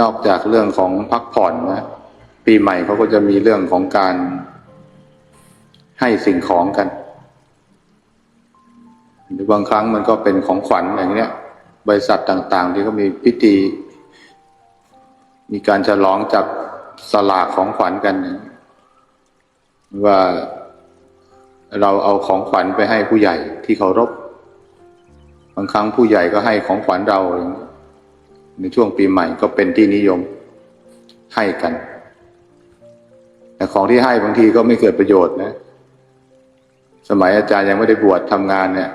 นอกจากเรื่องของพักผ่อนนะปีใหม่เขาก็จะมีเรื่องของการให้สิ่งของกัน หรือบางครั้งมันก็เป็นของขวัญอย่างเนี้ย บริษัทต่างๆ ที่เขามีพิธี มีการฉลองจับสลากของขวัญกัน ว่าเราเอาของขวัญไปให้ผู้ใหญ่ที่เคารพ บางครั้งผู้ใหญ่ก็ให้ของขวัญเราอย่างนี้ ในช่วงปีใหม่ก็เป็นที่นิยมให้กัน แต่ของที่ให้บางทีก็ไม่เกิดประโยชน์นะ สมัยอาจารย์ยังไม่ได้บวชทำงานเนี่ย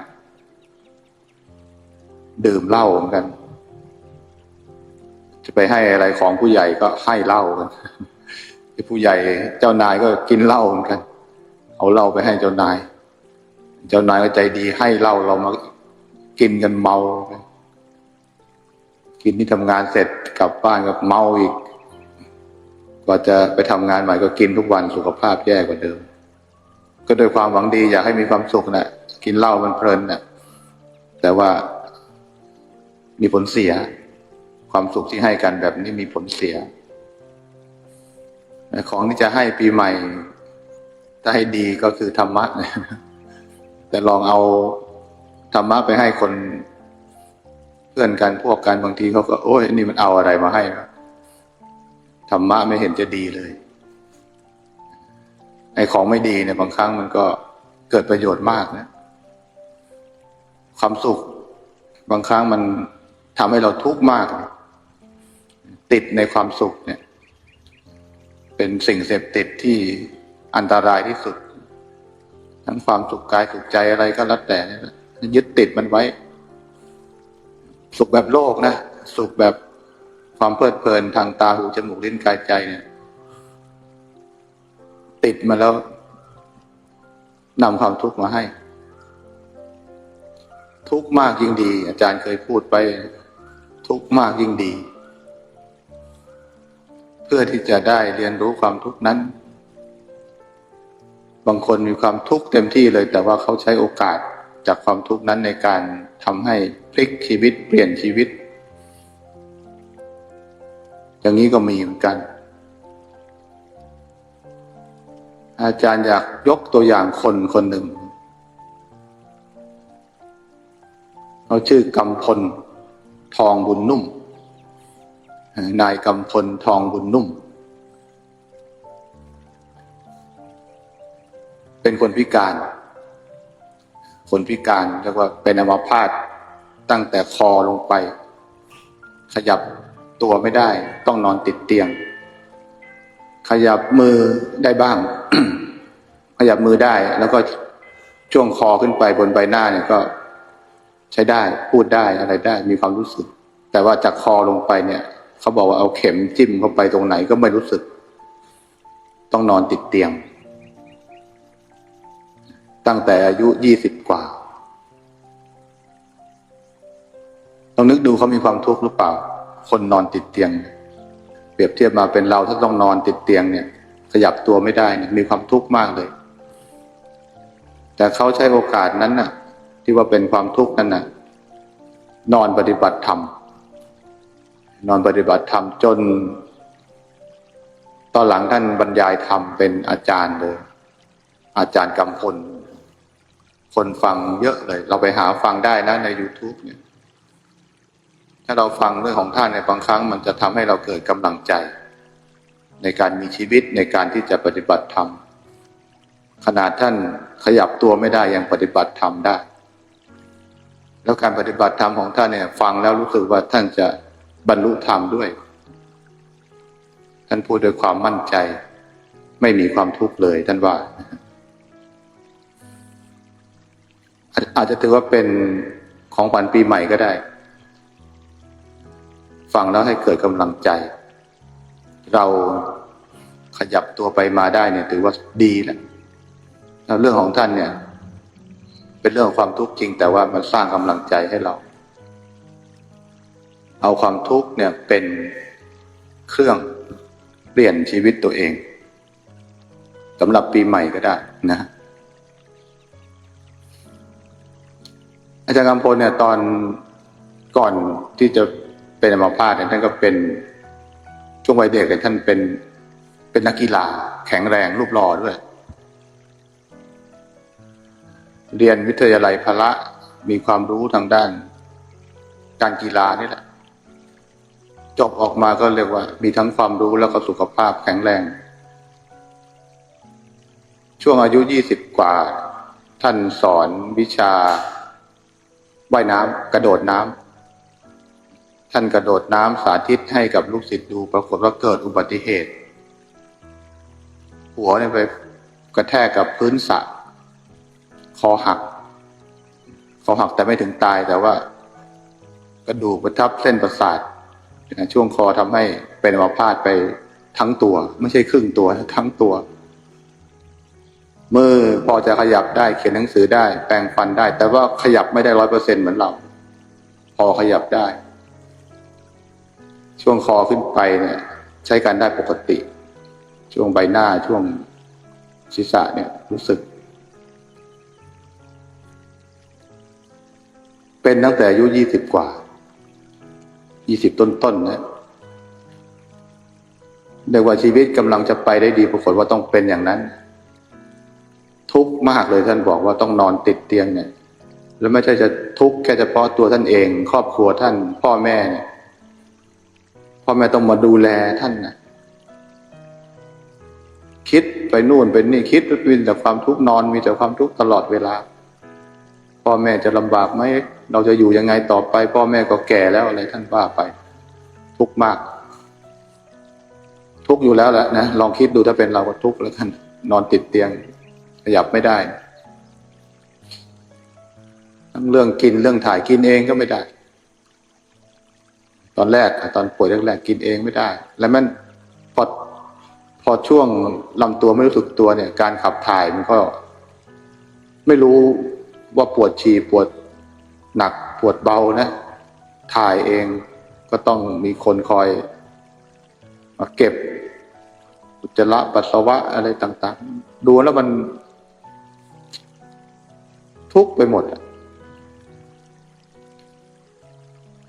ดื่มเหล้าเหมือนกัน จะไปให้อะไรของผู้ใหญ่ก็ให้เหล้ากันที่ผู้ใหญ่เจ้านายก็กินเหล้าเหมือนกัน เอาเหล้าไปให้เจ้านาย เจ้านายก็ใจดีให้เหล้าเรามากินกันเมากัน กินที่ทำงานเสร็จกลับบ้านก็เมาอีกกว่าจะไปทำงานใหม่ก็กินทุกวันสุขภาพแย่กว่าเดิม ก็โดยความหวังดีอยากให้มีความสุขนะกินเหล้ามันเพลินนะแต่ว่ามีผลเสีย ความสุขที่ให้กันแบบนี้มีผลเสีย ของที่จะให้ปีใหม่ถ้าให้ดีก็คือธรรมะนะแต่ลองเอาธรรมะไปให้คน เพื่อนกันพวกกันบางทีเขาก็ โอ้ยนี่มันเอาอะไรมาให้นะธรรมะไม่เห็นจะดีเลยไอ้ของไม่ดีเนี่ยบางครั้งมันก็เกิดประโยชน์มากนะ ความสุข บางครั้งมันทำให้เราทุกข์มากติดในความสุขเนี่ย เป็นสิ่งเสพติดที่อันตรายที่สุด ทั้งความสุขกายสุขใจอะไรก็แล้วแต่เนี่ยนะยึดติดมันไว้ สุขแบบโลกนะ สุขแบบความเพลิดเพลินทางตาหูจมูกลิ้นกายใจเนี่ย ติดมาแล้วนำความทุกข์มาให้ ทุกข์มากยิ่งดี อาจารย์เคยพูดไป ทุกข์มากยิ่งดี เพื่อที่จะได้เรียนรู้ความทุกข์นั้น บางคนมีความทุกข์เต็มที่เลย แต่ว่าเขาใช้โอกาส จากความทุกข์นั้นในการทำให้พลิกชีวิตเปลี่ยนชีวิต อย่างนี้ก็มีเหมือนกัน อาจารย์อยากยกตัวอย่างคนคนหนึ่งเขาชื่อกำพลทองบุญนุ่ม นายกำพลทองบุญนุ่ม เป็นคนพิการ คนพิการเรียกว่าเป็นอัมพาตตั้งแต่คอลงไป ขยับตัวไม่ได้ ต้องนอนติดเตียง ขยับมือได้บ้าง ขยับมือได้แล้วก็ช่วงคอขึ้นไปบนใบหน้าเนี่ยก็ใช้ได้พูดได้อะไรได้มีความรู้สึก แต่ว่าจากคอลงไปเนี่ยเขาบอกว่าเอาเข็มจิ้มเข้าไปตรงไหนก็ไม่รู้สึก ต้องนอนติดเตียง ตั้งแต่อายุยี่สิบกว่าต้องนึกดูเขามีความทุกข์หรือเปล่า คนนอนติดเตียง เปรียบเทียบมาเป็นเราถ้าต้องนอนติดเตียงเนี่ย ขยับตัวไม่ได้เนี่ยมีความทุกข์มากเลย แต่เขาใช้โอกาสนั้นน่ะ ที่ว่าเป็นความทุกข์นั้นน่ะ นอนปฏิบัติธรรมนอนปฏิบัติธรรมจน ตอนหลังท่านบรรยายธรรมเป็นอาจารย์เลย อาจารย์กำพล คนฟังเยอะเลย เราไปหาฟังได้นะใน YouTube เนี่ย ถ้าเราฟังเรื่องของท่านในบางครั้ง มันจะทำให้เราเกิดกำลังใจ ในการมีชีวิตในการที่จะปฏิบัติธรรมขนาดท่านขยับตัวไม่ได้ยังปฏิบัติธรรมได้ แล้วการปฏิบัติธรรมของท่านเนี่ย ฟังแล้วรู้สึกว่าท่านจะบรรลุธรรมด้วย ท่านพูดด้วยความมั่นใจ ไม่มีความทุกข์เลยท่านว่า อาจจะถือว่าเป็นของขวัญปีใหม่ก็ได้ ฟังแล้วให้เกิดกำลังใจ เราขยับตัวไปมาได้เนี่ย ถือว่าดีแล้วแล้วเรื่องของท่านเนี่ย เป็นเรื่องของความทุกข์จริง แต่ว่ามันสร้างกำลังใจให้เรา เอาความทุกข์เนี่ยเป็นเครื่องเปลี่ยนชีวิตตัวเองสำหรับปีใหม่ก็ได้นะ อาจารย์กำพลเนี่ยตอนก่อนที่จะเป็นอัมพาตเนี่ยท่านก็เป็นช่วงวัยเด็กเนี่ยท่านเป็นเป็นนักกีฬาแข็งแรงรูปหล่อด้วย เรียนวิทยาลัยพละมีความรู้ทางด้าน การกีฬานี่แหละ จบออกมาก็เรียกว่า มีทั้งความรู้แล้วก็สุขภาพแข็งแรง ช่วงอายุยี่สิบกว่า ท่านสอนวิชา ว่ายน้ำกระโดดน้ำท่านกระโดดน้ำสาธิตให้กับลูกศิษย์ดู ปรากฏว่าเกิดอุบัติเหตุ หัวเนี่ยไปกระแทกกับพื้นสระคอหัก คอหักแต่ไม่ถึงตายแต่ว่า กระดูกประทับเส้นประสาทช่วงคอทำให้เป็นอัมพาตไปทั้งตัว ไม่ใช่ครึ่งตัวทั้งตัว มือพอจะขยับได้เขียนหนังสือได้ แปรงฟันได้ แต่ว่าขยับไม่ได้ร้อยเปอร์เซ็นเหมือนเรา พอขยับได้ ช่วงคอขึ้นไปเนี่ย ใช้การได้ปกติ ช่วงใบหน้าช่วงศีรษะเนี่ยรู้สึก เป็นตั้งแต่อายุยี่สิบกว่ายี่สิบต้นๆนะเรียกว่าชีวิตกำลังจะไปได้ดีปรากฏว่าต้องเป็นอย่างนั้น ทุกข์มากเลยท่านบอกว่าต้องนอนติดเตียงเนี่ย แล้วไม่ใช่จะทุกข์แค่เฉพาะตัวท่านเอง ครอบครัวท่าน พ่อแม่เนี่ยพ่อแม่ต้องมาดูแลท่านนะคิดไปนู่นไปนี่คิดมีแต่ความทุกข์นอนมีแต่ความทุกข์ตลอดเวลา พ่อแม่จะลำบากไหมเราจะอยู่ยังไงต่อไป พ่อแม่ก็แก่แล้วอะไรท่านว่าไป ทุกข์มาก ทุกข์อยู่แล้วแหละนะลองคิดดูถ้าเป็นเราก็ทุกข์แล้วท่านนอนติดเตียง ขยับไม่ได้ ทั้งเรื่องกินเรื่องถ่ายกินเองก็ไม่ได้ ตอนแรกตอนป่วยแรกๆกินเองไม่ได้ แล้วมันพอพอช่วงลำตัวไม่รู้สึกตัวเนี่ย การขับถ่ายมันก็ ไม่รู้ว่าปวดฉี่ปวดหนักปวดเบานะ ถ่ายเองก็ต้องมีคนคอย มาเก็บอุจจาระปัสสาวะอะไรต่าง ๆ ดูแล้วมัน ทุกไปหมดอะ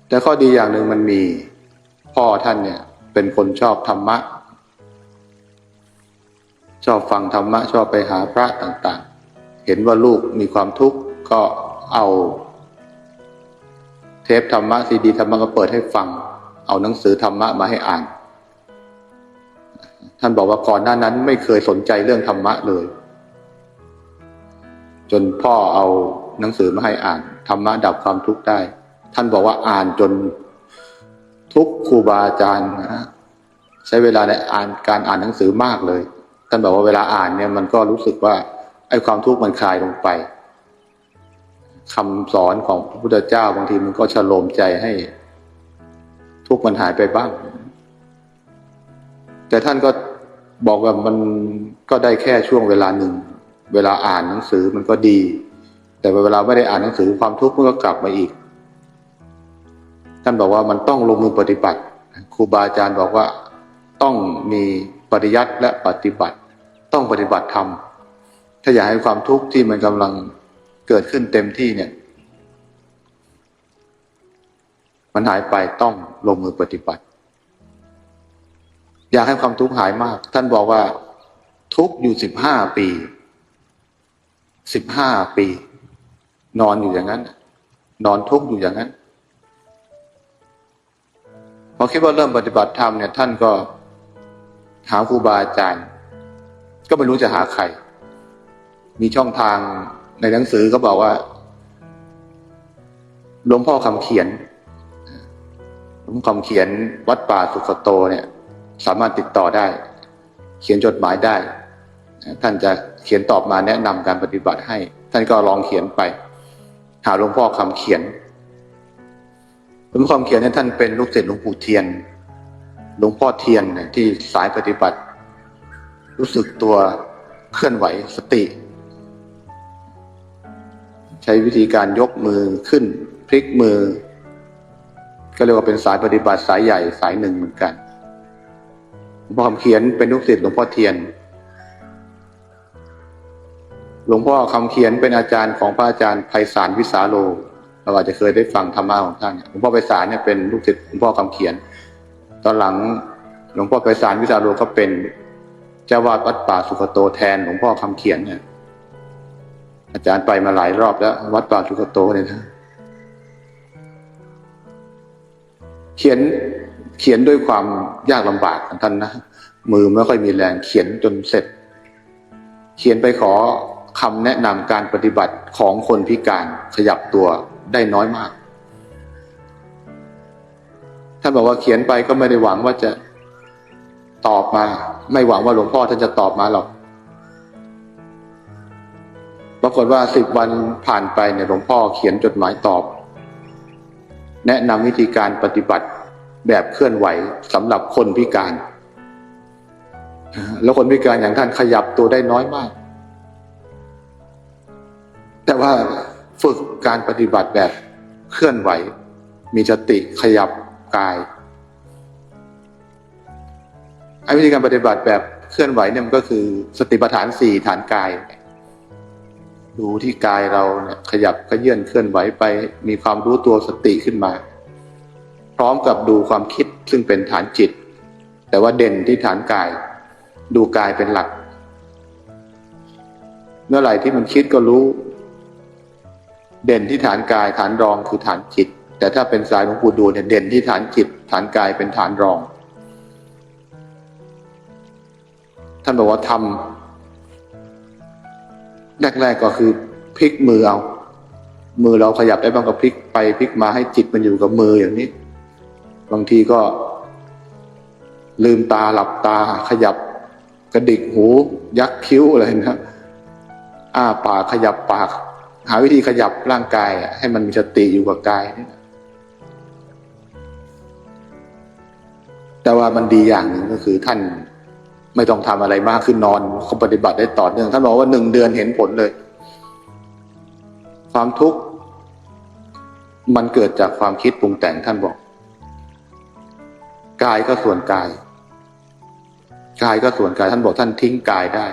แต่ข้อดีอย่างหนึ่งมันมีพ่อท่านเนี่ย เป็นคนชอบธรรมะ ชอบฟังธรรมะ ชอบไปหาพระต่าง ๆ เห็นว่าลูกมีความทุกข์ก็เอาเทปธรรมะซีดีธรรมะก็เปิดให้ฟัง เอาหนังสือธรรมะมาให้อ่าน ท่านบอกว่าก่อนหน้านั้นไม่เคยสนใจเรื่องธรรมะเลย จนพ่อเอาหนังสือมาให้อ่านธรรมะดับความทุกข์ได้ ท่านบอกว่าอ่านจนทุกครูบาอาจารย์นะใช้เวลาในอ่านการอ่านหนังสือมากเลย ท่านบอกว่าเวลาอ่านเนี่ยมันก็รู้สึกว่าไอ้ความทุกข์มันคลายลงไปคำสอนของพระพุทธเจ้าบางทีมันก็ชโลมใจให้ ทุกข์มันหายไปบ้าง แต่ท่านก็บอกว่ามันก็ได้แค่ช่วงเวลาหนึ่ง เวลาอ่านหนังสือมันก็ดี แต่เวลาไม่ได้อ่านหนังสือความทุกข์มันก็กลับมาอีก ท่านบอกว่ามันต้องลงมือปฏิบัติ ครูบาอาจารย์บอกว่าต้องมีปริยัติและปฏิบัติ ต้องปฏิบัติธรรมถ้าอยากให้ความทุกข์ที่มันกำลังเกิดขึ้นเต็มที่เนี่ย มันหายไปต้องลงมือปฏิบัติ อยากให้ความทุกข์หายมาก ท่านบอกว่าทุกอยู่สิบห้าปี สิบห้าปี นอนอยู่อย่างนั้น นอนทุกข์อยู่อย่างนั้นพอคิดว่าเริ่มปฏิบัติธรรมเนี่ย ท่านก็หาครูบาอาจารย์ ก็ไม่รู้จะหาใคร มีช่องทางในหนังสือก็บอกว่าหลวงพ่อคำเขียนหลวงพ่อคำเขียนวัดป่าสุขโตเนี่ย สามารถติดต่อได้ เขียนจดหมายได้ ท่านจะเขียนตอบมาแนะนำการปฏิบัติให้ ท่านก็ลองเขียนไป หาหลวงพ่อคำเขียนหลวงพ่อคำเขียนเนี่ยท่านเป็นลูกศิษย์หลวงปู่เทียน หลวงพ่อเทียนเนี่ยที่สายปฏิบัติ รู้สึกตัวเคลื่อนไหวสติ ใช้วิธีการยกมือขึ้น พลิกมือ ก็เรียกว่าเป็นสายปฏิบัติสายใหญ่สายหนึ่งเหมือนกันหลวงพ่อคำเขียนเป็นลูกศิษย์หลวงพ่อเทียน หลวงพ่อคำเขียนเป็นอาจารย์ของพระอาจารย์ไพศาลวิสาโล เราอาจจะเคยได้ฟังธรรมะของท่านหลวงพ่อไพศาลเนี่ยเป็นลูกศิษย์หลวงพ่อคำเขียน ตอนหลังหลวงพ่อไปสารวิสาโรก็เป็นเจ้าวาดวัดป่าสุขโตแทนหลวงพ่อคำเขียนเนี่ยอาจารย์ไปมาหลายรอบแล้ว วัดป่าสุขโตเนี่ยนะเขียนเขียนด้วยความยากลำบากของท่านนะมือไม่ค่อยมีแรงเขียนจนเสร็จ เขียนไปขอ คำแนะนำการปฏิบัติของคนพิการขยับตัวได้น้อยมาก ท่านบอกว่าเขียนไปก็ไม่ได้หวังว่าจะตอบมา ไม่หวังว่าหลวงพ่อท่านจะตอบมาหรอกปรากฏว่าสิบวันผ่านไปเนี่ยหลวงพ่อเขียนจดหมายตอบ แนะนำวิธีการปฏิบัติแบบเคลื่อนไหวสำหรับคนพิการ แล้วคนพิการอย่างท่านขยับตัวได้น้อยมาก แต่ว่าฝึกการปฏิบัติแบบเคลื่อนไหว มีสติขยับกายไอ้วิธีการปฏิบัติแบบเคลื่อนไหวเนี่ยมันก็คือสติปัฏฐานสี่ฐานกาย ดูที่กายเราเนี่ยขยับขยื่นเคลื่อนไหวไปมีความรู้ตัวสติขึ้นมา พร้อมกับดูความคิดซึ่งเป็นฐานจิต แต่ว่าเด่นที่ฐานกาย ดูกายเป็นหลัก เมื่อไหร่ที่มันคิดก็รู้ เด่นที่ฐานกายฐานรองคือฐานจิต แต่ถ้าเป็นสายหลวงปู่ดูเนี่ยเด่นที่ฐานจิต ฐานกายเป็นฐานรอง ท่านบอกว่าทำแรกๆก็คือพลิกมือเอา มือเราขยับได้บ้างก็พลิกไปพลิกมาให้จิตมันอยู่กับมืออย่างนี้ บางทีก็ ลืมตาหลับตาขยับกระดิกหู ยักคิ้วอะไรนะอ้าปากขยับปาก หาวิธีขยับร่างกายให้มันมีสติอยู่กับกายนี่แต่ว่ามันดีอย่างหนึ่งก็คือท่านไม่ต้องทำอะไรมากขึ้นนอนเขาปฏิบัติได้ต่อเนื่องท่านบอกว่าหนึ่งเดือนเห็นผลเลย ความทุกข์มันเกิดจากความคิดปรุงแต่งท่านบอก กายก็ส่วนกาย กายก็ส่วนกายท่านบอกท่านทิ้งกายได้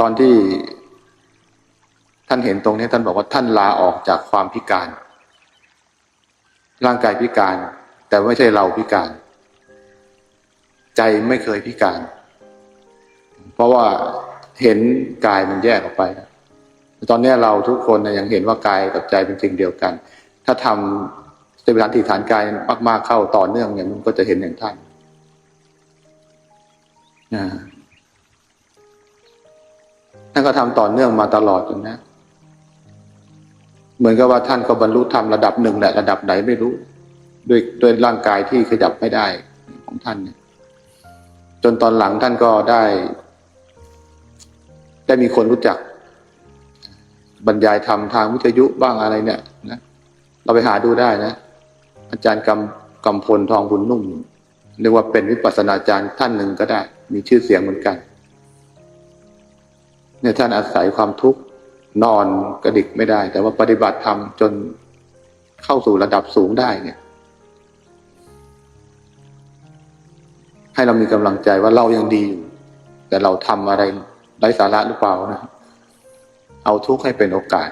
ตอนที่ท่านเห็นตรงนี้ท่านบอกว่าท่านลาออกจากความพิการ ร่างกายพิการ แต่ไม่ใช่เราพิการ ใจไม่เคยพิการ เพราะว่าเห็นกายมันแยกออกไป ตอนนี้เราทุกคนนะยังเห็นว่ากายกับใจเป็นสิ่งเดียวกัน ถ้าทำสติปัฏฐานที่ฐานกายมาก ๆเข้าต่อเนื่องเนี่ยมันก็จะเห็นอย่างท่านนะ ท่านก็ทำต่อเนื่องมาตลอดจนนะ เหมือนกับว่าท่านก็บรรลุธรรมระดับหนึ่งแหละระดับไหนไม่รู้ด้วยด้วยร่างกายที่ขยับไม่ได้ของท่านเนี่ยจนตอนหลังท่านก็ได้ ได้มีคนรู้จัก บรรยายธรรมทางวิทยุบ้างอะไรเนี่ยนะเราไปหาดูได้นะ อาจารย์กำกำพลทองบุญนุ่มเรียกว่าเป็นวิปัสสนาจารย์ท่านหนึ่งก็ได้ มีชื่อเสียงเหมือนกัน เนี่ยท่านอาศัยความทุกข์นอนกระดิกไม่ได้ แต่ว่าปฏิบัติธรรมจนเข้าสู่ระดับสูงได้เนี่ย ให้เรามีกำลังใจว่าเรายังดีอยู่ แต่เราทำอะไรไร้สาระหรือเปล่านะ เอาทุกข์ให้เป็นโอกาส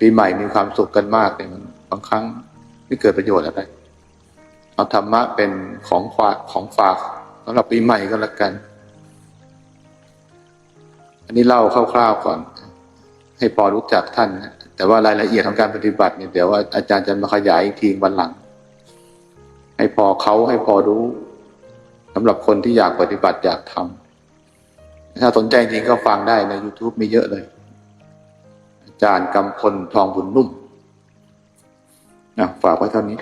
ปีใหม่มีความสุขกันมากเลยมันบางครั้งไม่เกิดประโยชน์อะไรเอาธรรมะเป็นของฝากของฝากสำหรับปีใหม่ก็แล้วกัน นนี้เล่าคร่าวๆก่อน ให้พอรู้จักท่านนะแต่ว่ารายละเอียดของการปฏิบัติเนี่ยเดี๋ยวว่าอาจารย์จะมาขยายอีกทีวันหลัง ให้พอเขาให้พอรู้สำหรับคนที่อยากปฏิบัติอยากทำถ้าสนใจจริงก็ฟังได้ใน YouTube มีเยอะเลย อาจารย์กำพลทองบุญนุ่มนะฝากไว้เท่านี้